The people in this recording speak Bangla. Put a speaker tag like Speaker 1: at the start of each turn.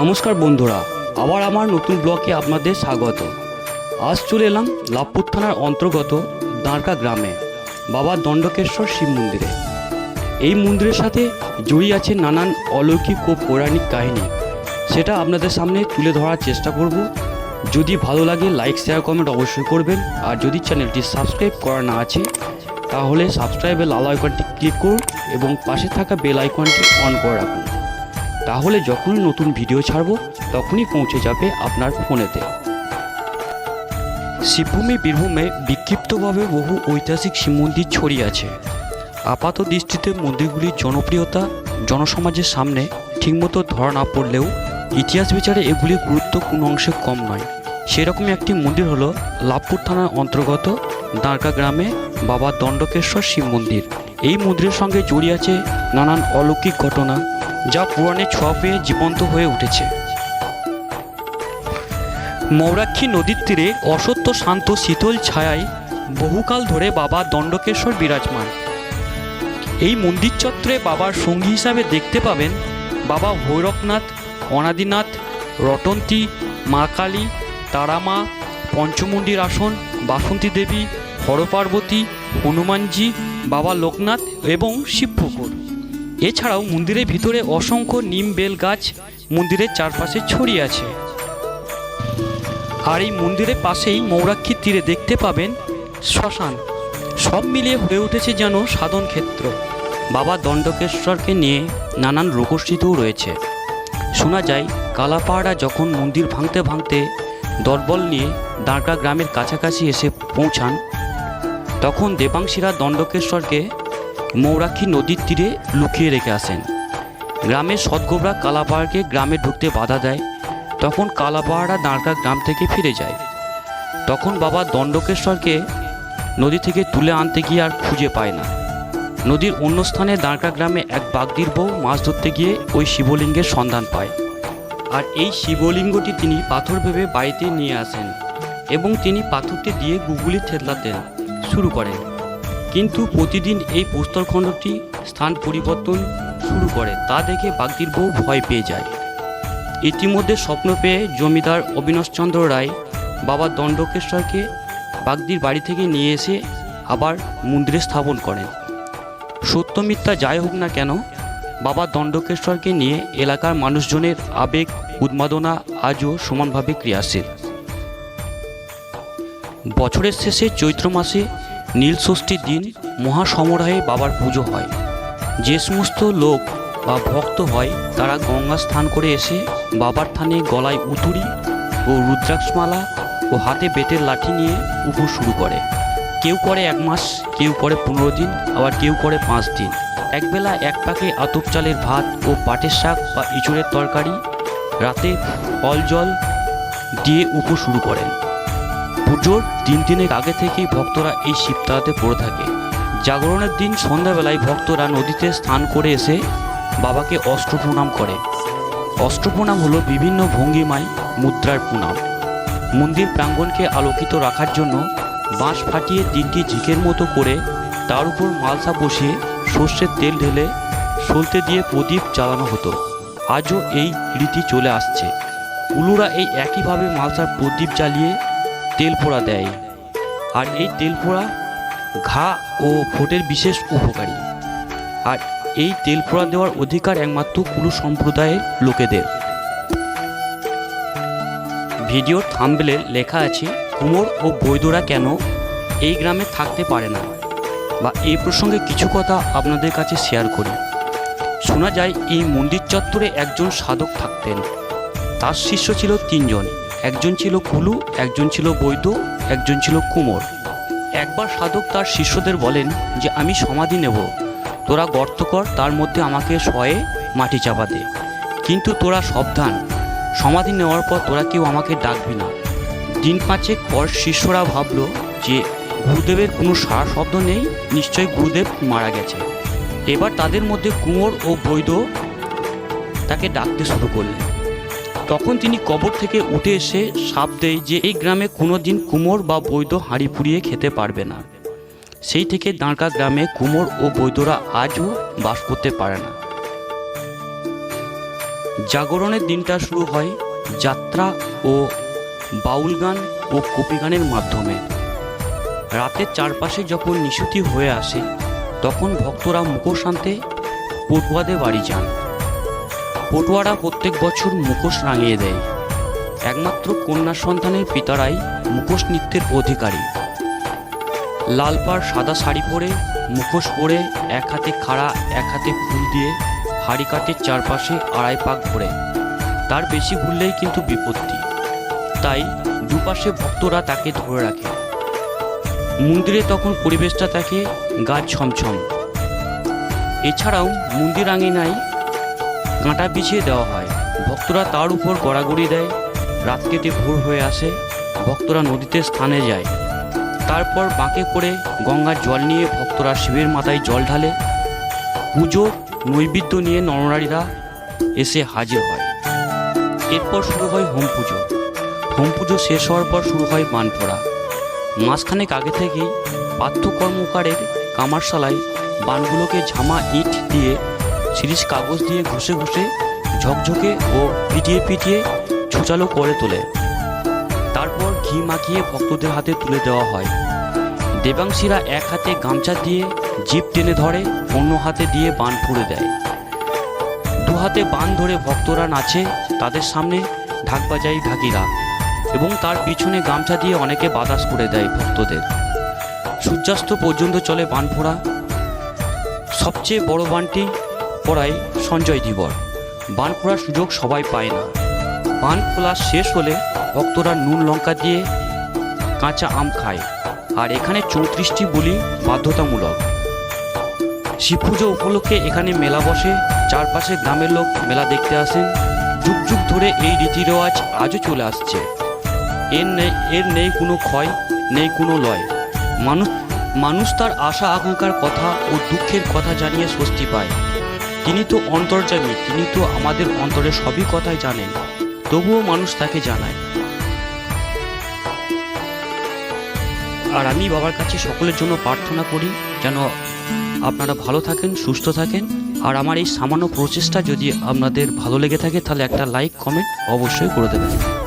Speaker 1: নমস্কার বন্ধুরা, আবার আমার নতুন ব্লগে আপনাদের স্বাগত। আজ চলে এলাম লাভপুর থানার অন্তর্গত দাঁড়কা গ্রামে, বাবা দণ্ডকেশ্বর শিব মন্দিরে। এই মন্দিরের সাথে জড়িয়ে আছে নানান অলৌকিক ও পৌরাণিক কাহিনী। সেটা আপনাদের সামনে তুলে ধরার চেষ্টা করব। যদি ভালো লাগে লাইক শেয়ার কমেন্ট অবশ্যই করবেন। আর যদি চ্যানেলটি সাবস্ক্রাইব করা না আছে, তাহলে সাবস্ক্রাইবের লাল আইকনটি ক্লিক করুন এবং পাশে থাকা বেল আইকনটি অন করে রাখুন। তাহলে যখনই নতুন ভিডিও ছাড়ব, তখনই পৌঁছে যাবে আপনার ফোনেতে। শিবভূমি বীরভূমে বিক্ষিপ্তভাবে বহু ঐতিহাসিক শিব মন্দির ছড়িয়ে আছে। আপাত দৃষ্টিতে মন্দিরগুলির জনপ্রিয়তা জনসমাজের সামনে ঠিকমতো ধরা না পড়লেও ইতিহাস বিচারে এগুলির গুরুত্ব কোনো অংশে কম নয়। সেরকমই একটি মন্দির হলো লাভপুর থানার অন্তর্গত দাঁড়কা গ্রামে বাবা দণ্ডকেশ্বর শিব মন্দির। এই মন্দিরের সঙ্গে জড়িয়ে আছে নানান অলৌকিক ঘটনা যা পুরাণে ছোঁয়া পেয়ে জীবন্ত হয়ে উঠেছে। মৌরাক্ষী নদীর তীরে অসত্য শান্ত শীতল ছায়ায় বহুকাল ধরে বাবা দণ্ডকেশ্বর বিরাজমান। এই মন্দির চত্বরে বাবার সঙ্গী হিসাবে দেখতে পাবেন বাবা ভৈরবনাথ, অনাদিনাথ, রটন্তী, মা কালী, তারামা পঞ্চমুণ্ডির আসন, বাসন্তী দেবী, হরপার্বতী, হনুমানজি, বাবা লোকনাথ এবং শিবপুকুর। এছাড়াও মন্দিরের ভিতরে অসংখ্য নিম বেল গাছ মন্দিরের চারপাশে ছড়িয়ে আছে। আর এই মন্দিরের পাশেই মৌরাক্ষীর তীরে দেখতে পাবেন শ্মশান। সব মিলিয়ে হয়ে উঠেছে যেন সাধন ক্ষেত্র। বাবা দণ্ডকেশ্বরকে নিয়ে নানান রোগস্থিতও রয়েছে। শোনা যায়, কালাপাহাড়া যখন মন্দির ভাঙতে ভাঙতে দরবল নিয়ে দাঁড়কা গ্রামের কাছাকাছি এসে পৌঁছান, তখন দেবাংশীরা দণ্ডকেশ্বরকে মৌরাক্ষী নদীর তীরে লুকিয়ে রেখে আসেন। গ্রামের সদগোবরা কালাপাহাড়কে গ্রামে ঢুকতে বাধা দেয়, তখন কালাপাহাড়া দাঁড়কা গ্রাম থেকে ফিরে যায়। তখন বাবা দণ্ডকেশ্বরকে নদী থেকে তুলে আনতে গিয়ে আর খুঁজে পায় না। নদীর অন্য স্থানে দাঁড়কা গ্রামে এক বাগদির বউ মাছ ধরতে গিয়ে ওই শিবলিঙ্গের সন্ধান পায়। আর এই শিবলিঙ্গটি তিনি পাথর ভেবে বাড়িতে নিয়ে আসেন এবং তিনি পাথরটি দিয়ে গুগুলি থেতলাতেন শুরু করেন। কিন্তু প্রতিদিন এই প্রস্তরখণ্ডটি স্থান পরিবর্তন শুরু করে, তা দেখে বাগদির বউ ভয় পেয়ে যায়। ইতিমধ্যে স্বপ্ন পেয়ে জমিদার অবিনাশচন্দ্র রায় বাবা দণ্ডকেশ্বরকে বাগদির বাড়ি থেকে নিয়ে এসে আবার মন্দিরে স্থাপন করেন। সত্য মিথ্যা যাই হোক না কেন, বাবা দণ্ডকেশ্বরকে নিয়ে এলাকার মানুষজনের আবেগ, উন্মাদনা আজও সমানভাবে ক্রিয়াশীল। বছরের শেষে চৈত্র মাসে নীল ষষ্ঠীর দিন মহাসমারোহে বাবার পুজো হয়। যে সমস্ত লোক বা ভক্ত হয়, তারা গঙ্গা স্থান করে এসে বাবার থানে গলায় উতুরি ও রুদ্রাক্ষমালা ও হাতে বেতের লাঠি নিয়ে উপোস শুরু করে। কেউ করে এক মাস, কেউ করে পনেরো দিন, আবার কেউ করে পাঁচ দিন। একবেলা এক পাকে আতপ চালের ভাত ও পাটের শাক বা ইঁচড়ের তরকারি, রাতে ফল জল দিয়ে উপোস শুরু করেন। পুজোর তিন দিনের আগে থেকেই ভক্তরা এই শিবতারাতে পড়ে থাকে। জাগরণের দিন সন্ধ্যাবেলায় ভক্তরা নদীতে স্নান করে এসে বাবাকে অস্ত্র প্রণাম করে। অস্ত্র প্রণাম হলো বিভিন্ন ভঙ্গিমায় মুদ্রার প্রণাম। মন্দির প্রাঙ্গণকে আলোকিত রাখার জন্য বাঁশ ফাটিয়ে তিনটি ঝিকের মতো করে তার উপর মালসা বসিয়ে সর্ষের তেল ঢেলে সলতে দিয়ে প্রদীপ জ্বালানো হতো। আজও এই রীতি চলে আসছে। উলুরা এই একইভাবে মালসার প্রদীপ জ্বালিয়ে তেল পোড়া দেয়। আর এই তেল পোড়া ঘা ও ফোটের বিশেষ উপকারী। আর এই তেল পোড়া দেওয়ার অধিকার একমাত্র কুলু সম্প্রদায়ের লোকেদের। ভিডিও থাম্বলে লেখা আছে, কুমোর ও বৈদরা কেন এই গ্রামে থাকতে পারে না? বা এই প্রসঙ্গে কিছু কথা আপনাদের কাছে শেয়ার করি। শোনা যায়, এই মন্দির চত্বরে একজন সাধক থাকতেন। তার শিষ্য ছিল তিনজন। একজন ছিল কুলু একজন ছিল বৈদ্য, একজন ছিল কুমোর। একবার সাধক তার শিষ্যদের বলেন যে, আমি সমাধি নেব। তোরা গর্ত কর, তার মধ্যে আমাকে শয়ে মাটি চাপা দে। কিন্তু তোরা সাবধান। সমাধি নেওয়ার পর তোরা কেউ আমাকে ডাকবি না। দিন পাঁচেক পর শিষ্যরা ভাবলো যে, গুরুদেবের কোনো সারা শব্দ নেই নিশ্চয়ই গুরুদেব মারা গেছে। এবার তাদের মধ্যে কুঁয়োর ও বৈদ্য তাকে ডাকতে শুরু করলেন। তখন তিনি কবর থেকে উঠে এসে সাপ দেয় যে এই গ্রামে কোনো দিন কুমোর বা বৈদ্য হাঁড়ি পুড়িয়ে খেতে পারবে না। সেই থেকে দাঁড়কা গ্রামে কুমোর ও বৈদ্যরা আজও বাস করতে পারে না। জাগরণের দিনটা শুরু হয় যাত্রা ও বাউল গান ও কপি গানের মাধ্যমে। রাতের চারপাশে যখন নিশুতি হয়ে আসে, তখন ভক্তরা মুখোশ আনতে পটুয়াদের বাড়ি যান। পটুয়ারা প্রত্যেক বছর মুখোশ রাঙিয়ে দেয়। একমাত্র কন্যা সন্তানের পিতারাই মুখোশ নৃত্যের অধিকারী। লাল পাড় সাদা শাড়ি পরে মুখোশ পরে এক হাতে খাড়া, এক হাতে ফুল দিয়ে হাড়ি কাঠের চারপাশে আড়াই পাক ঘোরে তার বেশি ভুললেই কিন্তু বিপত্তি। তাই দুপাশে ভক্তরা তাকে ধরে রাখে। মন্দিরে তখন পরিবেশটা থাকে গাছ ছমছম। এছাড়াও মন্দির আঙিনায় কাঁটা বিছিয়ে দেওয়া হয়। ভক্তরা তার উপর গড়াগড়ি দেয়। রাত কেটে ভোর হয়ে আসে। ভক্তরা নদীতে স্থানে যায়। তারপর বাঁকে করে গঙ্গার জল নিয়ে ভক্তরা শিবের মাথায় জল ঢালে। পুজো, নৈবেদ্য নিয়ে নরনারীরা এসে হাজির হয়। এরপর শুরু হয় হোম পুজো। হোম পুজো শেষ হওয়ার পর শুরু হয় বান পড়া মাসখানেক আগে থেকেই পার্থ কর্মকারের কামারশালায় বানগুলোকে ঝামা ইট দিয়ে সিরিজ কাগজ দিয়ে ঘষে ঘষে ঝকঝকে ও পিটিয়ে পিটিয়ে ছুচালো করে তোলে। তারপর ঘি মাখিয়ে ভক্তদের হাতে তুলে দেওয়া হয়। দেবাংশীরা এক হাতে গামছা দিয়ে জিপ টেনে ধরে, অন্য হাতে দিয়ে বান ফুড়ে দেয়। দু হাতে বান ধরে ভক্তরা নাচে, তাদের সামনে ঢাক বাজায় ঢাকিরা এবং তার পিছনে গামছা দিয়ে অনেকে বাতাস করে দেয় ভক্তদের। সূর্যাস্ত পর্যন্ত চলে বান ফোড়া সবচেয়ে বড় বানটি পড়ায় সঞ্জয় ধীবর। বান ফোড়ার সুযোগ সবাই পায় না। বান খোলা শেষ হলে ভক্তরা নুন লঙ্কা দিয়ে কাঁচা আম খায়। আর এখানে চৌত্রিশটি বলি বাধ্যতামূলক। শিব পুজো উপলক্ষে এখানে মেলা বসে। চারপাশে গ্রামের লোক মেলা দেখতে আসেন। যুগ যুগ ধরে এই রীতি রেওয়াজ আজও চলে আসছে। এর নেই এর নেই কোনো ক্ষয়, নেই কোনো লয়। মানুষ মানুষ তার আশা আকাঙ্ক্ষার কথা ও দুঃখের কথা জানিয়ে স্বস্তি পায়। তিনি তো অন্তর্যামী, তিনি তো আমাদের অন্তরের সবই কথাই জানেন। তবুও মানুষ তাকে জানায়। আর আমি বাবার কাছে সকলের জন্য প্রার্থনা করি, যেন আপনারা ভালো থাকেন, সুস্থ থাকেন। আর আমার এই সামান্য প্রচেষ্টা যদি আপনাদের ভালো লেগে থাকে, তাহলে একটা লাইক, কমেন্ট অবশ্যই করে দেবেন।